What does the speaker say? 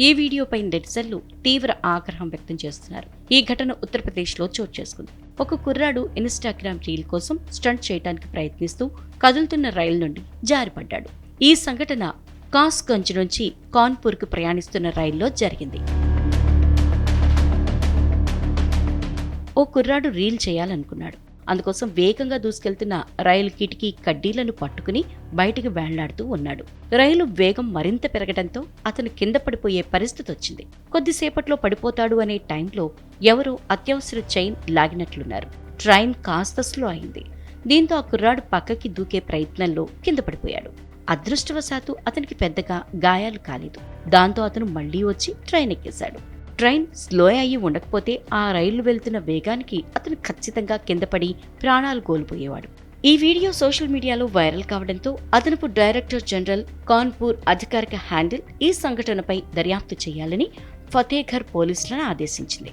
ఈ వీడియోపై నెటిజన్లు తీవ్ర ఆగ్రహం వ్యక్తం చేస్తున్నారు. ఈ ఘటన ఉత్తరప్రదేశ్లో చోటు చేసుకుంది. ఒక కుర్రాడు ఇన్స్టాగ్రామ్ రీల్ కోసం స్టంట్ చేయడానికి ప్రయత్నిస్తూ కదులుతున్న రైలు నుండి జారిపడ్డాడు. ఈ సంఘటన కాస్గంజ్ నుంచి కాన్పూర్కు ప్రయాణిస్తున్న రైల్లో జరిగింది. ఓ కుర్రాడు రీల్ చేయాలనుకున్నాడు. అందుకోసం వేగంగా దూసుకెళ్తున్న రైలు కిటికీ కడ్డీలను పట్టుకుని బయటికి వేళ్ళాడుతూ ఉన్నాడు. రైలు వేగం మరింత పెరగడంతో అతను కింద పడిపోయే పరిస్థితి వచ్చింది. కొద్దిసేపట్లో పడిపోతాడు అనే టైంలో ఎవరో అత్యవసర చైన్ లాగినట్లున్నారు. ట్రైన్ కాస్త స్లో అయింది. దీంతో ఆ కుర్రాడు పక్కకి దూకే ప్రయత్నంలో కింద పడిపోయాడు. అదృష్టవశాత్తు అతనికి పెద్దగా గాయాలు కాలేదు. దాంతో అతను మళ్ళీ వచ్చి ట్రైన్ ఎక్కేశాడు. ట్రైన్ స్లో అయ్యి ఉండకపోతే ఆ రైలు వెళ్తున్న వేగానికి అతను ఖచ్చితంగా కింద పడి ప్రాణాలు కోల్పోయేవాడు. ఈ వీడియో సోషల్ మీడియాలో వైరల్ కావడంతో అదనపు డైరెక్టర్ జనరల్ కాన్పూర్ అధికారిక హ్యాండిల్ ఈ సంఘటనపై దర్యాప్తు చేయాలని ఫతేఘర్ పోలీసులను ఆదేశించింది.